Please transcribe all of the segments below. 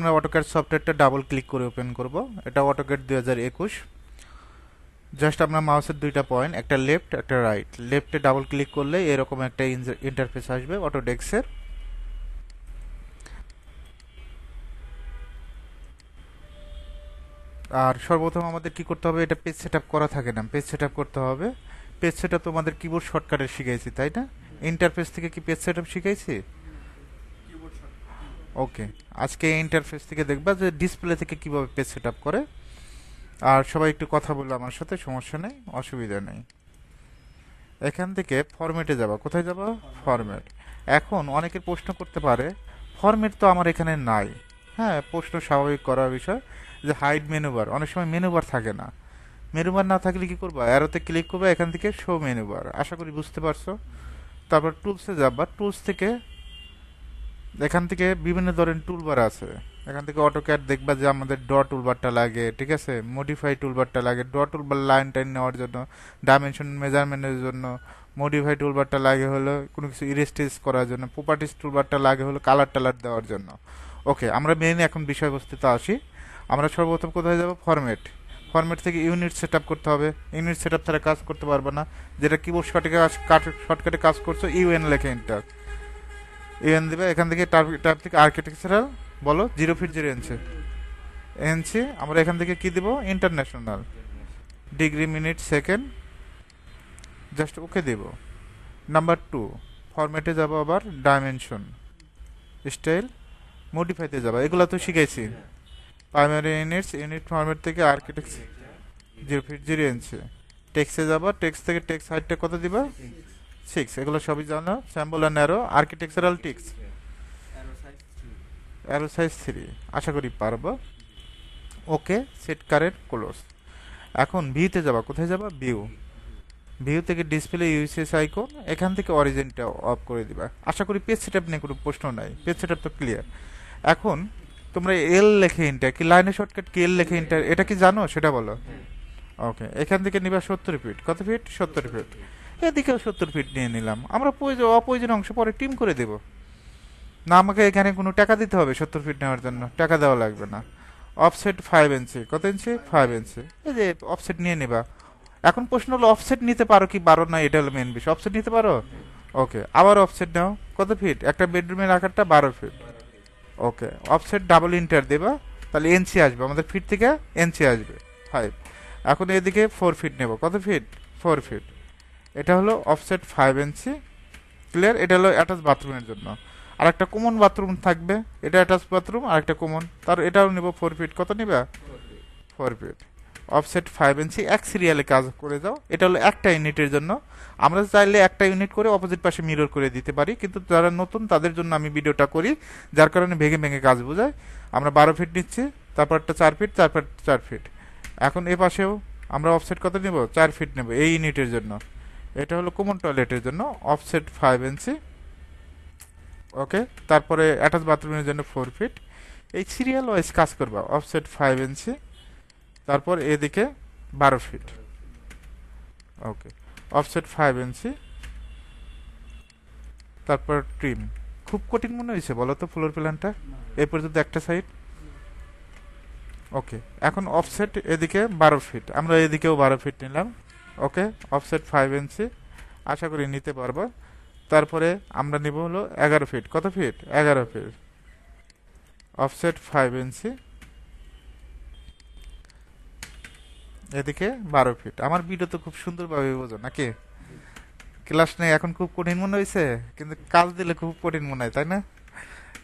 আমরা অটোক্যাড সফটওয়্যারটা double click করে ওপেন করব। এটা অটোক্যাড দুই হাজার একুশ। জাস্ট আপনার মাউসের দুইটা পয়েন্ট একটা লেফট একটা রাইট লেফটে ডাবল ক্লিক করলে এরকম একটা ইন্টারফেস আসবে অটোডেক্সের আর সর্বপ্রথম আমাদের কি করতে হবে? এটা পেজ সেট করা থাকে না। পেজ সেট করতে হবে। পেজ সেট তোমাদের কিবোর্ড শর্টকাটে শিখাইছি, তাই না? ইন্টারফেস থেকে কি পেজ সেট শিখাইছি? ওকে আজকে ইন্টারফেস থেকে দেখবা যে ডিসপ্লে থেকে কীভাবে পেজ সেট করে। আর সবাই একটু কথা বলল আমার সাথে, সমস্যা নেই, অসুবিধা নেই। এখান থেকে ফরম্যাটে যাবা। কোথায় যাবা? ফরম্যাট এখন অনেকের প্রশ্ন করতে পারে ফরম্যাট তো আমার এখানে নাই। হ্যাঁ প্রশ্ন স্বাভাবিক করার বিষয় যে হাইড মেনুবার অনেক সময় মেনুবার থাকে না। মেনুবার না থাকলে কি করবা? অ্যারোতে ক্লিক করবে, এখান থেকে শো মেনুবার আশা করি বুঝতে পারছ। তারপর টুলসে যাবা। টুলস থেকে এখান থেকে বিভিন্ন ধরনের টুলবার আছে। এখান থেকে অটোক্যাড দেখবা যে আমাদের ড টুলবারটা লাগে, ঠিক আছে? মডিফাই টুলবারটা লাগে। ড টুলবার লাইন টাইন নেওয়ার জন্য ডাইমেনশন মেজারমেন্টের জন্য মডিফাই টুলবারটা লাগে হলো, কোনো কিছু ইরেস্টেজ করার জন্য প্রপার্টিস টুলবারটা লাগে হলো কালার টালার দেওয়ার জন্য। ওকে আমরা মেইন এখন বিষয়বস্তুতে আসি। আমরা সর্বপ্রথম কোথায় যাব? ফরম্যাট ফরম্যাট থেকে ইউনিট সেট করতে হবে। ইউনিট সেট ছাড়া কাজ করতে পারবে না। যেটা কিবোর্ড শর্টকাটে শর্টকাটে কাজ করছ ইউএন লেখে এন্টার ইউএন দিবে, এখান থেকে টাইপ থেকে আর্কিটেকচারাল বলো জিরো ফিট জিরো এনসি এনসি আমরা এখান থেকে কি দিব? International degree minute second just okay দেব। নাম্বার টু ফরম্যাটে যাব আবার ডাইমেনশন স্টাইল মডিফাইতে যাবা। এগুলো তো শিখেছি। প্রাইমারি ইউনিটস ইউনিট ফরম্যাট থেকে architect zero feet zero inch টেক্সে যাবা টেক্স থেকে টেক্স হাইটটা কত দিবা? সিক্স এগুলো সবই জানো? Symbol and arrow architectural ticks arrow size three আশা করি পারব। ওকে সেট কারেন্ট ক্লোজ এখন ভিউতে যাবা কোথায় যাবা? ভিউ ভিউ থেকে ডিসপ্লে ইউসিএস আইকন এখান থেকে অরিজিনটা অফ করে দিবা। আশা করি পেজ সেটআপ নিয়ে কোনো প্রশ্ন নাই। পেজ সেটআপ তো ক্লিয়ার এখন তোমরা এল লেখে ইন্টার কি লাইনে শর্টকাট কি এল লেখে ইন্টার এটা কি জানো? সেটা বলো। ওকে এখান থেকে নিবা সত্তর ফিট কত ফিট সত্তর ফিট এদিকেও সত্তর ফিট নিয়ে নিলাম। আমরা প্রয়োজন অপ্রয়োজন অংশ পরে টিম করে দেব। না, আমাকে এখানে কোনো টাকা দিতে হবে সত্তর ফিট নেওয়ার জন্য। টাকা দেওয়া লাগবে না। অফসেট ফাইভ ইঞ্চি কত ইঞ্চি ফাইভ ইঞ্চি এই যে অফসেট নিয়ে নিবা। এখন প্রশ্ন হলো অফসেট নিতে পারো কি পারো না? এটা হলো মেন বিষয়। অফসেট নিতে পারো? ওকে, আবার অফসেট নাও। কত ফিট একটা বেডরুমের আকারটা বারো feet okay offset double enter দেবা। তাহলে এনসি আসবে। আমাদের ফিট থেকে এনসি আসবে। ফাইভ এখন এদিকে ফোর ফিট নেব। কত ফিট ফোর ফিট এটা হলো অফসেট ফাইভ ইঞ্চি ক্লিয়ার এটা হলো অ্যাটাচ বাথরুমের জন্য। আর একটা কমন বাথরুম থাকবে, এটা অ্যাটাচ বাথরুম আর একটা কমন তার এটাও নেব ফোর ফিট কত নিবে? Four feet offset five inch এক সিরিয়ালে কাজ করে দাও এটা হলো একটা ইউনিটের জন্য। আমরা চাইলে একটা ইউনিট করে অপোজিট পাশে মিরর করে দিতে পারি, কিন্তু যারা নতুন, তাদের জন্য আমি ভিডিওটা করি, যার কারণে ভেঙে ভেঙে কাজ বোঝায়। আমরা বারো ফিট নিচ্ছি তারপর একটা চার ফিট তারপর চার ফিট এখন এ পাশেও আমরা অফসেট কত নেব? চার ফিট নেব, এই ইউনিটের জন্য। এটা হলো কমন টয়লেটের জন্য অফসেট ফাইভ ইঞ্চি ওকে তারপরে অ্যাটাচ বাথরুমের জন্য ফোর ফিট এই সিরিয়াল ওয়াইজ কাজ করবা অফসেট ফাইভ ইঞ্চি তারপর এদিকে বারো feet okay offset five inch তারপর ট্রিম খুব কঠিন মনে হয়েছে, বলো তো ফ্লোর প্ল্যানটা এই পর্যন্ত একটা সাইড ওকে এখন অফসেট এদিকে বারো ফিট আমরা এদিকেও বারো ফিট নিলাম। ওকে অফসেট ফাইভ ইঞ্চি আশা করি নিতে পারব। তারপরে আমরা নিব হলো এগারো ফিট কত ফিট এগারো ফিট অফসেট ফাইভ ইঞ্চি এদিকে বারো ফিট আমার ভিডিও তো খুব সুন্দরভাবে বোঝো, নাকি? ক্লাস নেই, এখন খুব কঠিন মনে হয়েছে কিন্তু কাজ দিলে খুব কঠিন মনে হয়, তাই না?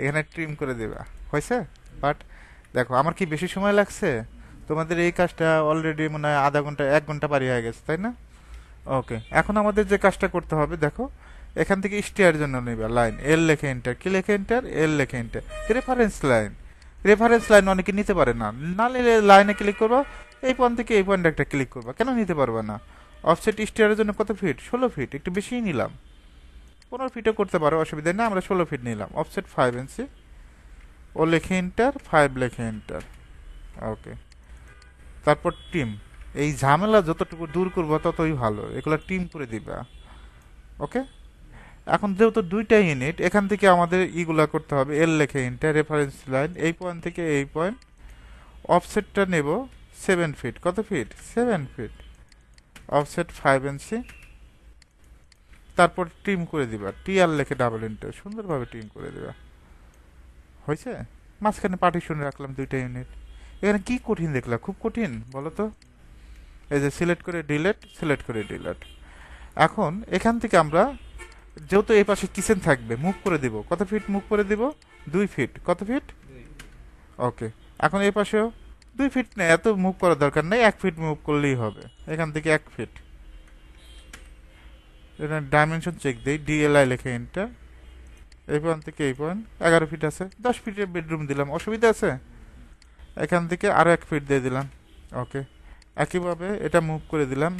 এখানে ট্রিম করে দেবা। হয়েছে বাট দেখো, আমার কি বেশি সময় লাগছে? তোমাদের এই কাজটা অলরেডি মনে হয় আধা ঘণ্টা, এক ঘণ্টা পারি হয়ে গেছে, তাই না? ওকে এখন আমাদের যে কাজটা করতে হবে, দেখো, এখান থেকে স্টিয়ার জন্য নেবে লাইন এল লেখে এন্টার কি লেখে এন্টার এল লেখে enter reference line reference line অনেকে নিতে পারে না না নিলে লাইনে ক্লিক করব, এই পয়েন্ট থেকে এই পয়েন্টে একটা ক্লিক করবা, কেন নিতে পারবে না? অফসেট স্টিয়ারের জন্য কত ফিট ষোলো ফিট একটু বেশিই নিলাম। পনেরো ফিটও করতে পারো, অসুবিধা নেই, আমরা ষোলো ফিট নিলাম অফসেট ফাইভ ইঞ্চি ও লেখে এন্টার ফাইভ লেখে এন্টার ওকে তারপর টিম। এই ঝামেলা যতটুকু দূর করব ততই ভালো। এগুলো টিম করে দিবা। ওকে? এখন যেহেতু দুইটা ইউনিট, এখান থেকে আমাদের ইগুলা করতে হবে। এল লেখে ইনটা রেফারেন্স লাইন। এই পয়েন্ট থেকে এই পয়েন্ট। অফসেটটা নেব সেভেন ফিট। কত feet? Seven feet. Offset five inch. তারপর টিম করে দিবা। টি আর লেখে ডাবল ইন্টার। সুন্দরভাবে টিম করে দিবা। হয়েছে? মাঝখানে পার্টিশন রাখলাম দুইটা ইউনিট। এখানে কি কঠিন দেখলা? খুব কঠিন বলো তো এই যে সিলেক্ট করে ডিলেট সিলেক্ট করে ডিলেট এখন এখান থেকে আমরা যেহেতু এই পাশে কিচেন থাকবে মুভ করে দিব। কত ফিট মুভ করে দিব? দুই ফিট কত ফিট ওকে এখন এই পাশেও দুই ফিট নেই, এত মুভ করার দরকার নেই, এক ফিট মুভ করলেই হবে। এখান থেকে এক ফিট এখানে ডাইমেনশন চেক দিই ডিএলআই লেখে এন্টার এই পয়েন্ট থেকে এই পয়েন্ট। এগারো ফিট আছে, দশ ফিটের বেডরুম দিলাম। অসুবিধা আছে? এখান থেকে আরও এক ফিট দিয়ে দিলাম। ওকে একইভাবে এটা মুভ করে দিলাম।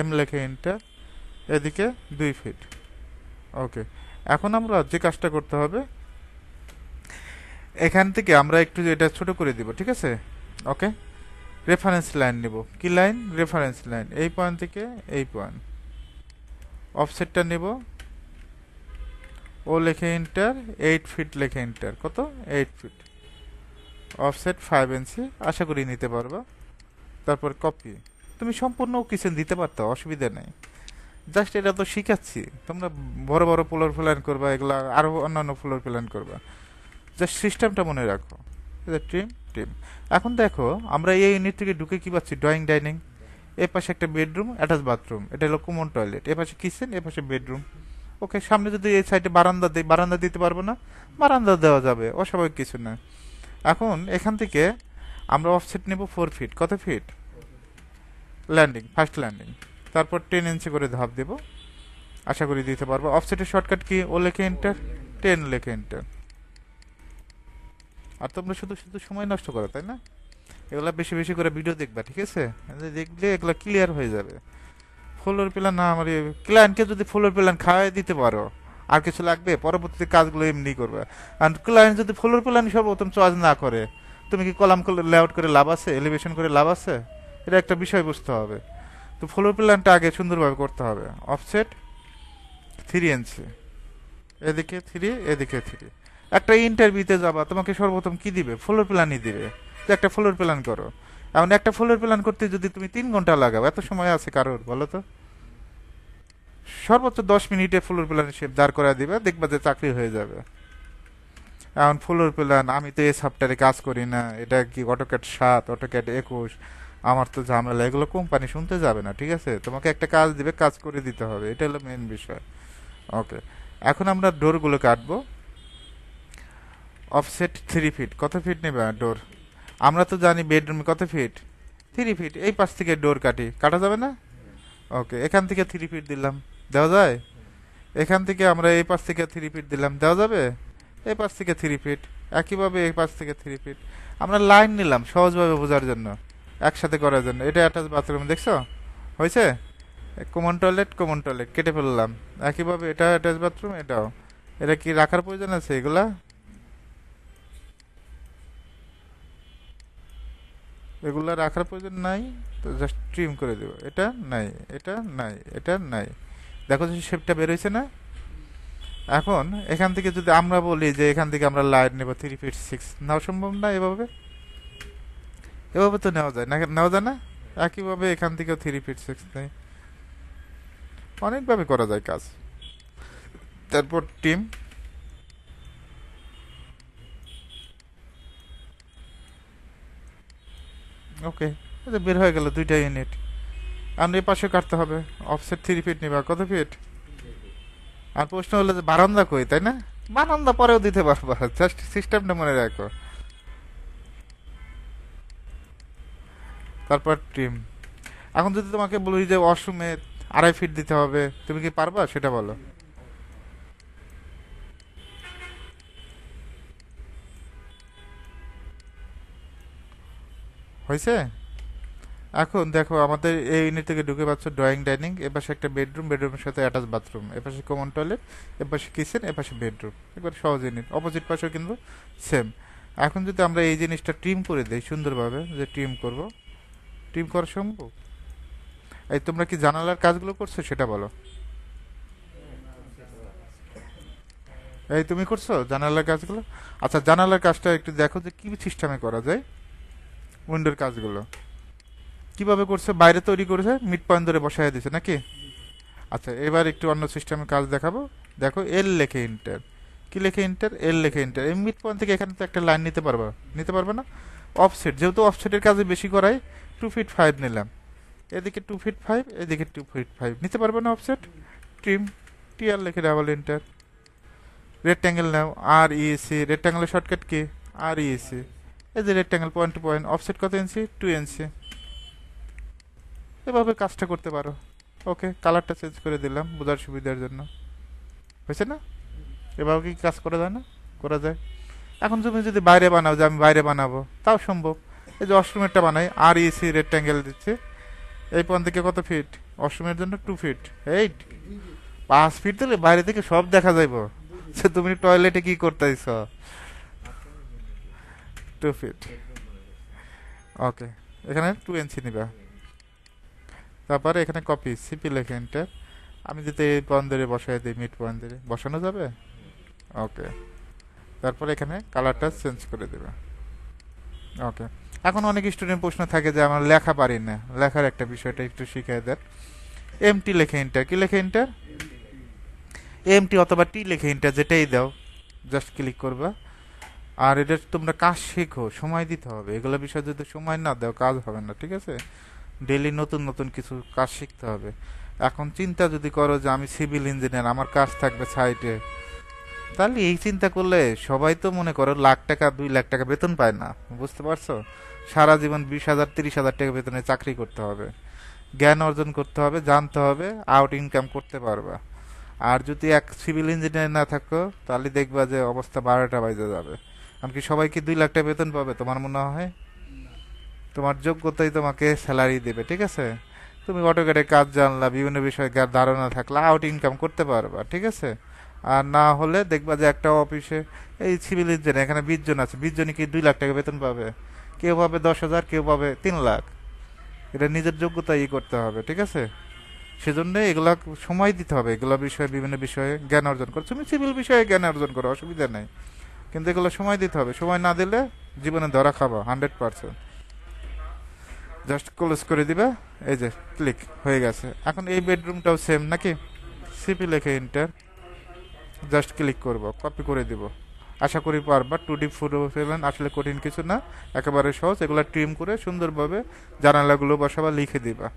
এম লেখে এন্টার এদিকে দুই ফিট ওকে এখন আমরা যে কাজটা করতে হবে, এখান থেকে আমরা একটু এটা ছোট করে দিব, ঠিক আছে? ওকে রেফারেন্স লাইন নেব। কি লাইন রেফারেন্স লাইন এই পয়েন্ট থেকে এই পয়েন্ট অফসেটটা নেব। ও লেখে ইন্টার এইট ফিট লেখে ইন্টার কত? Eight feet offset five inch আশা করি নিতে পারবা। তারপর কপি তুমি সম্পূর্ণ কিচেন দিতে পারতো, অসুবিধা নেই। জাস্ট এটা তো শিখাচ্ছি। তোমরা বড় বড় ফ্লোর প্ল্যান করবা, এগুলা আরও অন্যান্য ফ্লোর প্ল্যান করবা। জাস্ট সিস্টেমটা মনে রাখো। ট্রিম ট্রিম এখন দেখো, আমরা এই ইউনিট থেকে ঢুকে কি পাচ্ছি? ড্রয়িং ডাইনিং এ পাশে একটা বেডরুম অ্যাটাচ বাথরুম এটা হলো কমন টয়লেট এ পাশে কিচেন এ পাশে বেডরুম ওকে সামনে যদি এই সাইডে বারান্দা দিই বারান্দা দিতে পারব না, বারান্দা দেওয়া যাবে। অস্বাভাবিক কিছু না। এখন এখান থেকে আমরা অফসেট নেব ফোর ফিট কত ফিট ল্যান্ডিং ফার্স্ট ল্যান্ডিং তারপর টেন ইঞ্চি করে ধাপ দেব। আশা করি দিতে পারব। অফসেটের শর্টকাট কি? ও লেখে এন্টার টেন লেখে এন্টার আর তোমরা শুধু শুধু সময় নষ্ট করো, তাই না? এগুলা বেশি বেশি করে ভিডিও দেখবা, ঠিক আছে? দেখলে এগুলা ক্লিয়ার হয়ে যাবে। ফলোর প্ল্যান না আমার ক্লায়েন্টকে যদি ফলোর প্ল্যান খাওয়াই দিতে পারো আর কিছু লাগবে? পরবর্তীতে কাজগুলো এমনি করবে। আর ক্লায়েন্ট যদি ফলোর প্ল্যান সর্বপ্রথম চয়েস না করে, তুমি কি কলাম লেআউট করে লাভ আছে? এলিভেশন করে লাভ আছে? এটা একটা বিষয় বুঝতে হবে। তো ফ্লোর প্ল্যানটা আগে সুন্দরভাবে করতে হবে। অফসেট থ্রি ইঞ্চি এদিকে থ্রি এদিকে থ্রি একটা ইন্টারভিউতে যাবা, তোমাকে সর্বপ্রথম কি দিবে? ফ্লোর প্ল্যানই দিবে। যে একটা ফ্লোর প্ল্যান করো। এমন একটা ফ্লোর প্ল্যান করতে যদি তুমি তিন ঘণ্টা লাগাও, এত সময় আছে কারোর, বলো তো? সর্বোচ্চ দশ মিনিটে ফ্লোর প্ল্যান শেপ দাঁড় করা দিবে, দেখবা যে চাকরি হয়ে যাবে। এখন ফ্লোর প্ল্যান, আমি তো এই সফটওয়্যারে কাজ করি না, এটা কি অটোক্যাট সাত অটোক্যাট একুশ, আমার তো ঝামেলা, এগুলো কোম্পানি শুনতে যাবে না, ঠিক আছে? তোমাকে একটা কাজ দিবে, কাজ করে দিতে হবে, এটা হলো মেন বিষয়। ওকে এখন আমরা ডোরগুলো কাটবো। অফসেট থ্রি ফিট কত ফিট নেবে ডোর আমরা তো জানি বেডরুমে কত ফিট থ্রি ফিট এই পাশ থেকে ডোর কাটি, কাটা যাবে না? ওকে এখান থেকে থ্রি ফিট দিলাম। দেওয়া যায়? এখান থেকে আমরা এই পাশ থেকে থ্রি ফিট দিলাম, দেওয়া যাবে? এই পাশ থেকে থ্রি ফিট একইভাবে এই পাশ থেকে থ্রি ফিট আমরা লাইন নিলাম সহজভাবে বোঝার জন্য, একসাথে করার জন্য। এটা অ্যাটাচ বাথরুম দেখছ? হয়েছে? কমন টয়লেট কমন টয়লেট কেটে ফেললাম। একইভাবে এটা অ্যাটাচ বাথরুম এটাও। এটা কি রাখার প্রয়োজন আছে এগুলা? এগুলা রাখার প্রয়োজন নাই, তো জাস্ট ট্রিম করে দেবো। এটা নাই এটা নাই এটা নাই। দেখো যে শেপটা বেরোইছে না? এখন, এখান থেকে যদি আমরা বলি যে এখান থেকে আমরা লাইট নেব থ্রি ফিট সিক্স নেওয়া সম্ভব না এভাবে? এভাবে তো নেওয়া যায় না, নেওয়া যায় না? একইভাবে এখান থেকেও থ্রি ফিট সিক্স নেই। অনেকভাবে করা যায় কাজ। তারপর টিম ওকে বের হয়ে গেল দুইটা ইউনিট আর এই পাশে কাটতে হবে। অফসেট থ্রি ফিট নিবা। কত ফিট আর প্রশ্ন হলো যে বারান্দা কই, তাই না? বারান্দা পরেও দিতে পারবা। জাস্ট সিস্টেমটা মনে রাখো। তারপর টিম এখন যদি তোমাকে বলি যে ওয়াশরুমে আড়াই ফিট দিতে হবে, তুমি কি পারবা? সেটা বলো। হয়েছে? এখন দেখো, আমাদের এই ইউনিট থেকে ঢুকে পাচ্ছ ড্রয়িং ডাইনিং এপাশে একটা বেডরুম বেডরুমের সাথে অ্যাটাচ বাথরুম এপাশে কমন টয়লেট এপাশে কিচেন এপাশে বেডরুম একবার সহজ ইউনিট অপোজিট পাশেও কিন্তু সেম এখন যদি আমরা এই জিনিসটা ট্রিম করে দিই সুন্দরভাবে, যে ট্রিম করব। ট্রিম করা সম্ভব? এই তোমরা কি জানালার কাজগুলো করছ সেটা বলো। এই তুমি করছ জানালার কাজগুলো? আচ্ছা জানালার কাজটা একটু দেখো যে কি সিস্টেমে করা যায়। উইন্ডোর কাজগুলো। কীভাবে করছে? বাইরে তৈরি করেছে মিড পয়েন্ট ধরে বসায় দিছে নাকি? আচ্ছা এবার একটু অন্য সিস্টেমে কাজ দেখাবো। দেখো এল লেখে ইন্টার কি লেখে ইন্টার এল লেখে ইন্টার এই মিড পয়েন্ট থেকে এখানে তো একটা লাইন নিতে পারবা। নিতে পারবে না? অফসেট যেহেতু অফসেটের কাজে বেশি করাই টু ফিট ফাইভ নিলাম। এদিকে টু ফিট ফাইভ এদিকে টু ফিট ফাইভ নিতে পারবে না অফসেট ট্রিম টিআর লেখে ডাবল এন্টার রেক্ট্যাঙ্গেল নাও আর ইএসি রেক্ট্যাঙ্গেলের শর্টকাট কি? আর ইএসি এই যে rectangle point to point offset কত ইঞ্চি টু ইঞ্চি এভাবে কাজটা করতে পারো। ওকে কালারটা চেঞ্জ করে দিলাম বোঝার সুবিধার জন্য। হয়েছে না? এভাবে কি কাজ করা যায় না? করা যায়। এখন তুমি যদি বাইরে বানাও, যে আমি বাইরে বানাবো, তাও সম্ভব। এই যে অষ্টমেরটা বানাই আর ইসি রেক্ট্যাঙ্গেল দিচ্ছে। এই পয়েন্ট থেকে কত ফিট অষ্টমের জন্য টু ফিট এইট পাঁচ ফিট দিলে বাইরে থেকে সব দেখা যাইব। সে তুমি টয়লেটে কি করতেছ টু ফিট ওকে এখানে টু ইঞ্চি নিবা। তারপরে এখানে কপি সিপি লেখে এন্টার আমি যদি এই পয়েন্ট ধরে বসাই দিই মিড পয়েন্ট ধরে বসানো যাবে? ওকে তারপরে এখানে কালারটা চেঞ্জ করে দেবে। ওকে এখন অনেক স্টুডেন্ট প্রশ্ন থাকে যে আমার লেখা পারি না। লেখার একটা বিষয়টা একটু শিখিয়ে দেন। এমটি লেখে এন্টার কি লেখে এন্টার এমটি অথবা টি লেখে এন্টার যেটাই দাও। জাস্ট ক্লিক করবা। আর এটা তোমরা কাজ শেখো, সময় দিতে হবে। এগুলো বিষয় যদি সময় না দাও, কাজ হবে না, ঠিক আছে? ডেলি নতুন নতুন কিছু কাজ শিখতে হবে। এখন চিন্তা যদি করো যে আমি সিভিল ইঞ্জিনিয়ার, আমার কাজ থাকবে সাইটে, তাহলে এই চিন্তা করলে সবাই তো মনে করো লাখ টাকা, দুই লাখ টাকা বেতন পায় না, বুঝতে পারছ? সারা জীবন বিশ হাজার, তিরিশ হাজার টাকা বেতনে চাকরি করতে হবে। জ্ঞান অর্জন করতে হবে, জানতে হবে, আউট ইনকাম করতে পারবা। আর যদি এক সিভিল ইঞ্জিনিয়ার না থাকো, তাহলে দেখবা যে অবস্থা বারোটা বাজে যাবে। এমনকি সবাই কি দুই লাখ টাকা বেতন পাবে, তোমার মনে হয়? তোমার যোগ্যতাই তোমাকে স্যালারি দেবে, ঠিক আছে? তুমি অটোকেটে কাজ জানলা, বিভিন্ন বিষয়ে ধারণা থাকলে আউট ইনকাম করতে পারবা, ঠিক আছে? আর না হলে দেখবা যে একটা অফিসে এই সিভিল ইঞ্জিনিয়ার এখানে বিশ জন আছে, বিশ জনই কি দুই লাখ টাকা বেতন পাবে? কেউ পাবে দশ হাজার, কেউ পাবে তিন লাখ। এটা নিজের যোগ্যতা ই করতে হবে, ঠিক আছে? সেজন্য এগুলা সময় দিতে হবে, এগুলো বিষয়ে, বিভিন্ন বিষয়ে জ্ঞান অর্জন করো। তুমি সিভিল বিষয়ে জ্ঞান অর্জন করো, অসুবিধা নেই। কিন্তু এগুলো সময় দিতে হবে। সময় না দিলে জীবনে ধরা খাবা হান্ড্রেড পার্সেন্ট জাস্ট ক্লোজ করে দিবে। এই যে ক্লিক হয়ে গেছে। এখন এই বেডরুমটাও সেম নাকি? সিপি লেখে ইন্টার জাস্ট ক্লিক করব কপি করে দিব। আশা করি পারবা টু ডি ফোর ফেলেন আসলে কঠিন কিছু না, একেবারে সহজ। এগুলো ট্রিম করে সুন্দরভাবে জানালাগুলো বসাবা, লিখে দিবা।